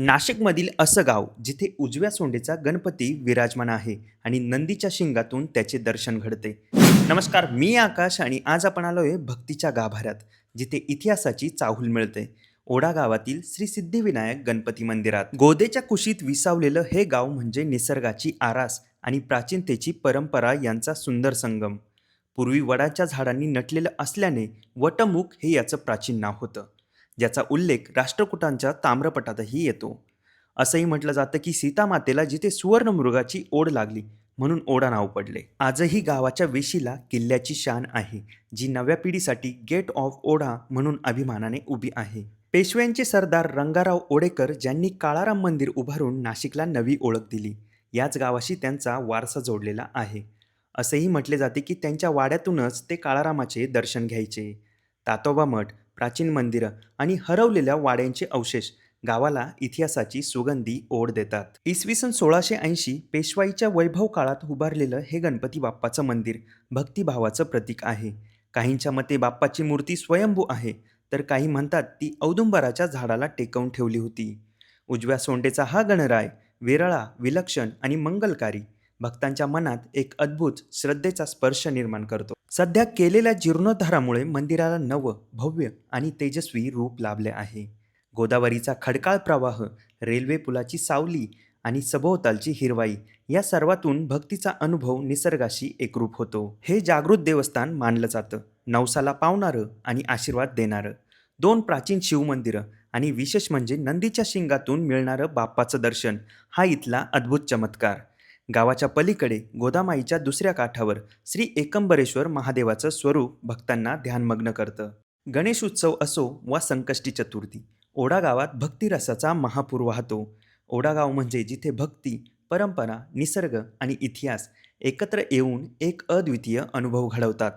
नाशिकमधील असं गाव जिथे उजव्या सोंडेचा गणपती विराजमान आहे आणि नंदीच्या शिंगातून त्याचे दर्शन घडते. नमस्कार मी आकाश आणि आज आपण आलोय भक्तीच्या गाभाऱ्यात जिथे इतिहासाची चाहूल मिळते. ओढा गावातील श्री सिद्धिविनायक गणपती मंदिरात. गोदेच्या कुशीत विसावलेलं हे गाव म्हणजे निसर्गाची आरास आणि प्राचीनतेची परंपरा यांचा सुंदर संगम. पूर्वी वडाच्या झाडांनी नटलेलं असल्याने वटमुख हे याचं प्राचीन नाव होतं. ज्याचा उल्लेख राष्ट्रकुटांच्या ताम्रपटातही येतो. असंही म्हटलं जातं की सीतामातेला जिथे सुवर्णमृगाची ओढ लागली म्हणून ओढा नाव पडले. आजही गावाच्या वेशीला किल्ल्याची शान आहे जी नव्या पिढीसाठी गेट ऑफ ओढा म्हणून अभिमानाने उभी आहे. पेशव्यांचे सरदार रंगाराव ओडेकर ज्यांनी काळाराम मंदिर उभारून नाशिकला नवी ओळख दिली याच गावाशी त्यांचा वारसा जोडलेला आहे. असेही म्हटले जाते की त्यांच्या वाड्यातूनच ते काळारामाचे दर्शन घ्यायचे. तातोबा मठ प्राचीन मंदिरं आणि हरवलेल्या वाड्यांचे अवशेष गावाला इतिहासाची सुगंधी ओढ देतात. इसवी सन सोळाशे ऐंशी पेशवाईच्या वैभव काळात उभारलेलं हे गणपती बाप्पाचं मंदिर भक्तिभावाचं प्रतीक आहे. काहींच्या मते बाप्पाची मूर्ती स्वयंभू आहे तर काही म्हणतात ती औदुंबराच्या झाडाला टेकवून ठेवली होती. उजव्या सोंडेचा हा गणराय विरळा विलक्षण आणि मंगलकारी भक्तांच्या मनात एक अद्भुत श्रद्धेचा स्पर्श निर्माण करतो. सध्या केलेल्या जीर्णोद्धारामुळे मंदिराला नवं भव्य आणि तेजस्वी रूप लाभले आहे. गोदावरीचा खडकाळ प्रवाह रेल्वे पुलाची सावली आणि सभोवतालची हिरवाई या सर्वातून भक्तीचा अनुभव निसर्गाशी एकरूप होतो. हे जागृत देवस्थान मानलं जातं. नवसाला पावणारं आणि आशीर्वाद देणारं. दोन प्राचीन शिवमंदिरं आणि विशेष म्हणजे नंदीच्या शिंगातून मिळणारं बाप्पाचं दर्शन हा इथला अद्भुत चमत्कार. गावाच्या पलीकडे गोदामाईच्या दुसऱ्या काठावर श्री एकंबरेश्वर महादेवाचं स्वरूप भक्तांना ध्यानमग्न करतं. गणेश उत्सव असो वा संकष्टी चतुर्थी ओडा गावात भक्तिरसाचा महापूर वाहतो. ओडागाव म्हणजे जिथे भक्ती परंपरा निसर्ग आणि इतिहास एकत्र येऊन एक अद्वितीय अनुभव घडवतात.